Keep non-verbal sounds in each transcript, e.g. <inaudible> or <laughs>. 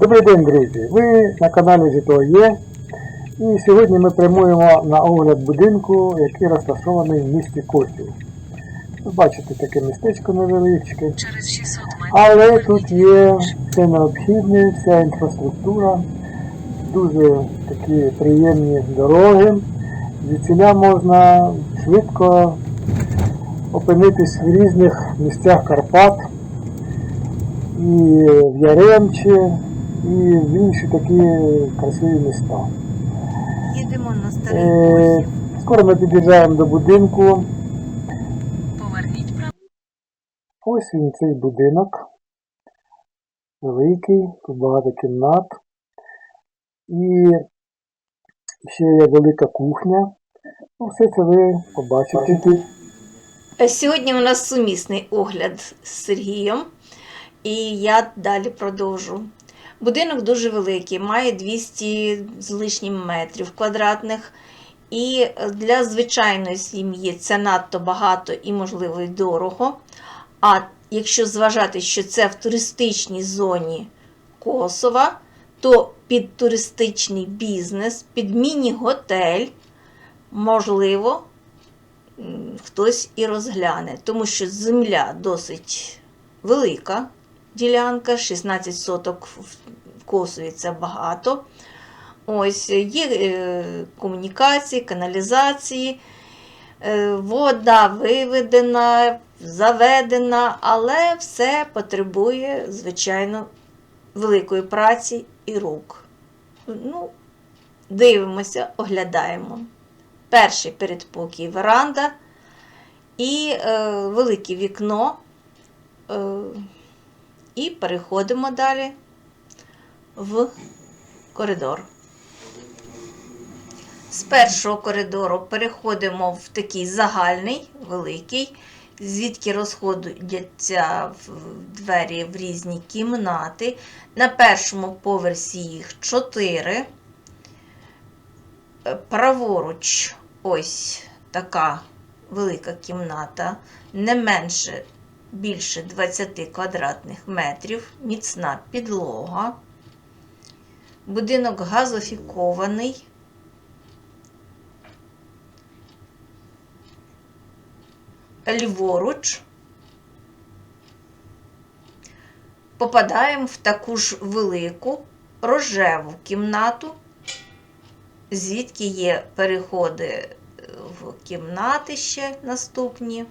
Добрий день, друзі! Ви на каналі Житло є. І сьогодні ми прямуємо на огляд будинку, який розташований в місті Косів. Ви бачите таке містечко невеличке. Через 600 метрів. Але тут є все необхідне, вся інфраструктура, дуже такі приємні дороги. Звідсіля можна швидко опинитись в різних місцях Карпат, і в Яремчі, і в інші такі красиві міста. Їдемо на старий Е. Скоро ми під'їжджаємо до будинку. Поверніть право. Ось він цей будинок. Великий, тут багато кімнат. І ще є велика кухня. Ну, все це ви побачите тут. Е, Сьогодні у нас сумісний огляд з Сергієм, і я далі продовжу. Будинок дуже великий, має 200 з лишнім метрів квадратних. І для звичайної сім'ї це надто багато і, можливо, й дорого. А якщо зважати, що це в туристичній зоні Косова, то під туристичний бізнес, під міні-готель, можливо, хтось і розгляне, тому що земля досить велика ділянка, 16 соток в Косові це багато. Ось є е, комунікації, каналізації, е, вода виведена, заведена, але все потребує, звичайно, великої праці і рук. Ну, дивимося, оглядаємо. Перший передпокій веранда і е, велике вікно. Е, і переходимо далі в коридор. З першого коридору переходимо в такий загальний, великий, звідки розходяться двері в різні кімнати. На першому поверсі їх чотири. Е, Праворуч ось така велика кімната, не менше більше 20 квадратних метрів, міцна підлога. Будинок газофікований. Ліворуч. Попадаємо в таку ж велику рожеву кімнату, звідки є переходи в кімнати ще наступні.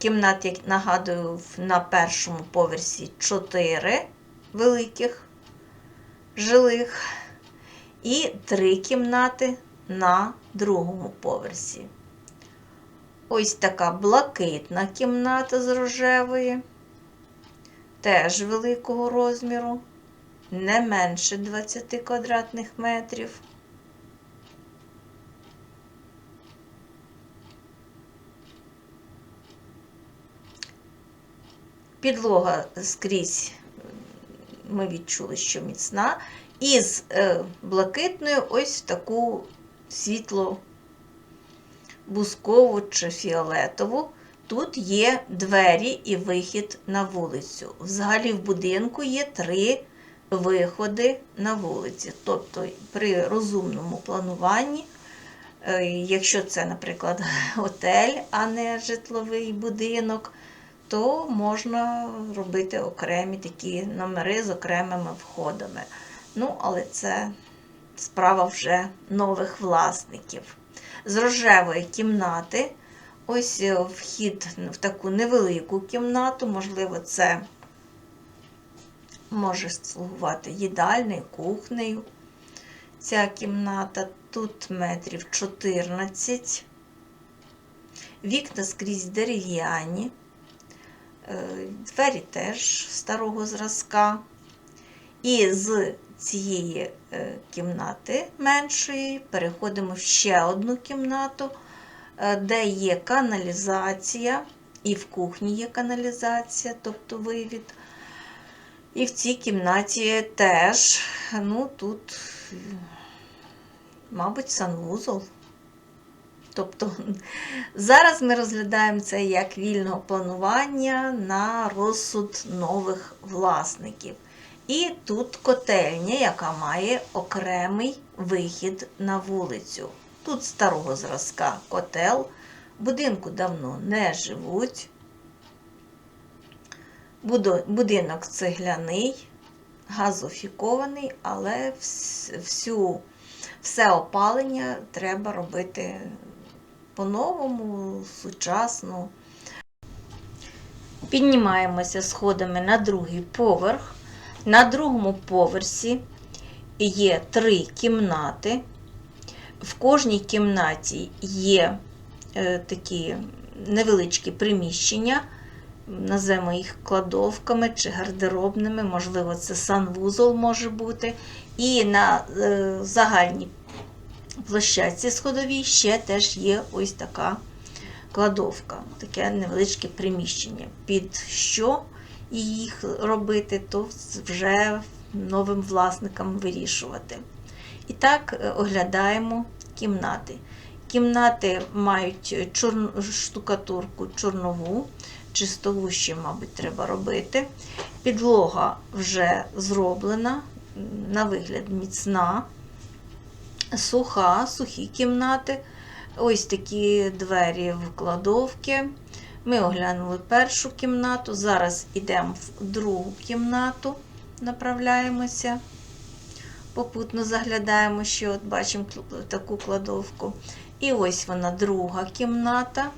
Кімнат, як нагадую, на першому поверсі 4 великих жилих і 3 кімнати на другому поверсі. Ось така блакитна кімната з рожевої, теж великого розміру, не менше 20 квадратних метрів. Підлога скрізь ми відчули, що міцна. І з е, блакитною ось в таку світло бускову чи фіолетову. Тут є двері і вихід на вулицю. Взагалі в будинку є три виходи на вулиці. Тобто при розумному плануванні, е, якщо це, наприклад, <laughs> готель, а не житловий будинок, то можна робити окремі такі номери з окремими входами. Ну, але це справа вже нових власників. З рожевої кімнати, ось е, вхід в таку невелику кімнату, можливо, це може слугувати їдальною, кухнею. Ця кімната тут метрів 14. Вікна скрізь дерев'яні. Е, Двері теж старого зразка. І з цієї е, кімнати меншої переходимо в ще одну кімнату, е, де є каналізація, і в кухні є каналізація, тобто вивід. І в цій кімнаті теж, ну тут, мабуть, санвузол. Тобто зараз ми розглядаємо це як вільного планування на розсуд нових власників. І тут котельня, яка має окремий вихід на вулицю. Тут старого зразка котел, будинку давно не живуть. Будинок цегляний, газофікований, але всю, все опалення треба робити по-новому, сучасно. Піднімаємося сходами на другий поверх. На другому поверсі є три кімнати. В кожній кімнаті є е, такі невеличкі приміщення, назвемо їх кладовками чи гардеробними, можливо, це санвузол може бути. І на е, загальній площадці сходовій ще теж є ось така кладовка, таке невеличке приміщення. Під що їх робити, то вже новим власникам вирішувати. І так е, оглядаємо кімнати. Кімнати мають чорну штукатурку чорнову, чистову ще, мабуть, треба робити. Підлога вже зроблена, на вигляд міцна, суха, сухі кімнати. Ось такі двері в кладовки. Ми оглянули першу кімнату. Зараз йдемо в другу кімнату, направляємося. Попутно заглядаємо, ще от бачимо таку кладовку. І ось вона друга кімната.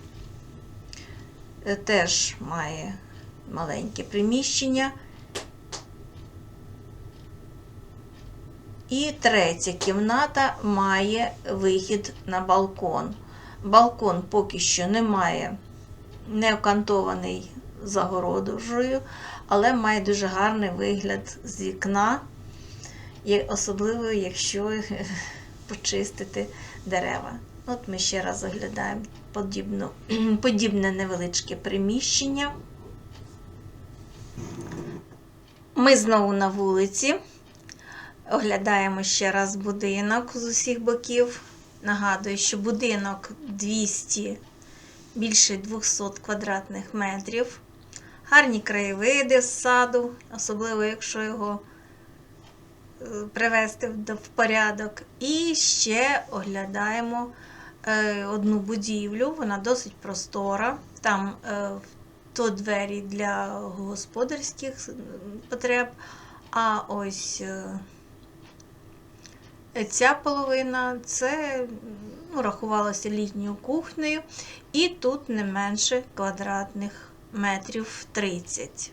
Е, Теж має маленьке приміщення. І третя кімната має вихід на балкон. Балкон поки що не має не окантований загородою, але має дуже гарний вигляд з вікна, особливо, якщо <laughs> почистити дерева. От ми ще раз оглядаємо подібну, <clears throat> подібне невеличке приміщення. Ми знову на вулиці. Оглядаємо ще раз будинок з усіх боків. Нагадую, що будинок 200, більше 200 квадратних метрів. Гарні краєвиди з саду, особливо якщо його е, привести в порядок. І ще оглядаємо е, одну будівлю, вона досить простора. Там е, то двері для господарських потреб, а ось. Ця половина це ну, рахувалося літньою кухнею, і тут не менше квадратних метрів 30.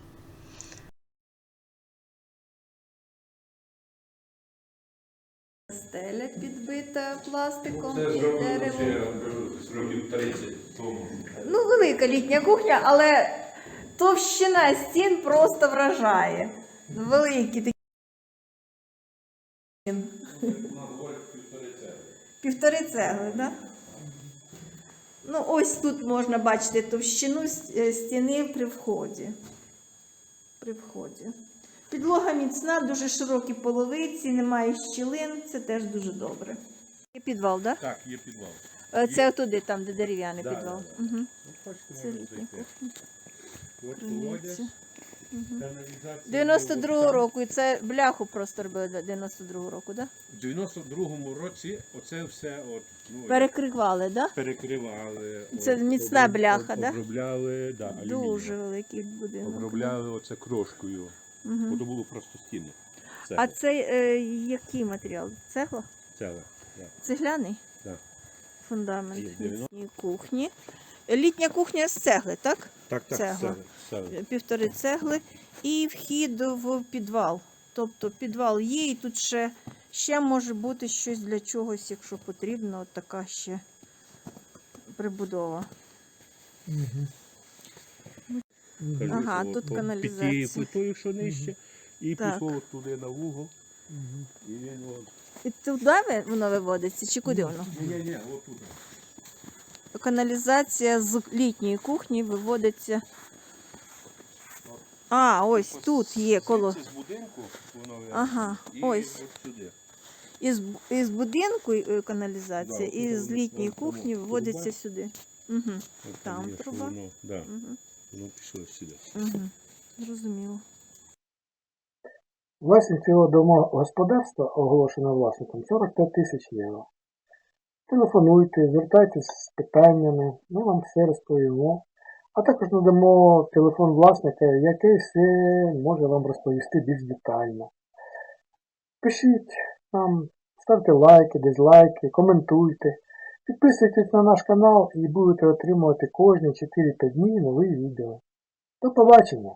Стеля підбита пластиком Це і зроблено деревом. з років 30 тому. Ну, велика літня кухня, але товщина стін просто вражає. Великі такі. Півтори цегли, так? Да? Ну, ось тут можна бачити товщину е, стіни при вході. При вході. Підлога міцна, дуже широкі половиці, немає щілин, це теж дуже добре. І підвал, так? Так, є підвал. Да? Це туди, там, де дерев'яний Да, підвал. да, Угу. От бачите, Це можна літня зайти. кухня. От колодязь, Криниця. каналізація. 92-го року, і це бляху просто робили 92-го року, так? В 92-му році оце все от, ну, Перекривали, так? Перекривали. Це от, міцна оброб- бляха, об- да? Обробляли, да, алюмінієм. Дуже великий будинок. Обробляли оце крошкою. Бо то було просто стіни. Це А це е, який матеріал? Цегла? ціле. Да. Цегляний? Да. Фундамент Є, 90. кухні. Літня кухня з цегли, так? Так, так, Цегла. ціле, ціле. Півтори цегли. І вхід в підвал. Тобто підвал є, і тут ще, ще може бути щось для чогось, якщо потрібно, от така ще прибудова. Кажу, Ага, що тут по- каналізація. Піти плитою, що нижче, і Так. пішло туди на вугол. І він от. І туди ви- воно виводиться, чи куди воно? Ні, ні, от туди. Каналізація з літньої кухні виводиться. А, ось тут є коло. З будинку, воно Ага, і ось. сюди. із, із будинку е, каналізація, Да, і з воно літньої кухні труба. вводиться сюди. Угу. От Там є, що труба. Воно, да, Угу. воно пішло сюди. Угу. Зрозуміло. Власність цього домогосподарства, оголошено власником, 45 тисяч євро. Телефонуйте, звертайтесь з питаннями, ми вам все розповімо. А також надамо телефон власника, який все може вам розповісти більш детально. Пишіть нам, ставте лайки, дизлайки, коментуйте, підписуйтесь на наш канал і будете отримувати кожні 4-5 днів нові відео. До побачення!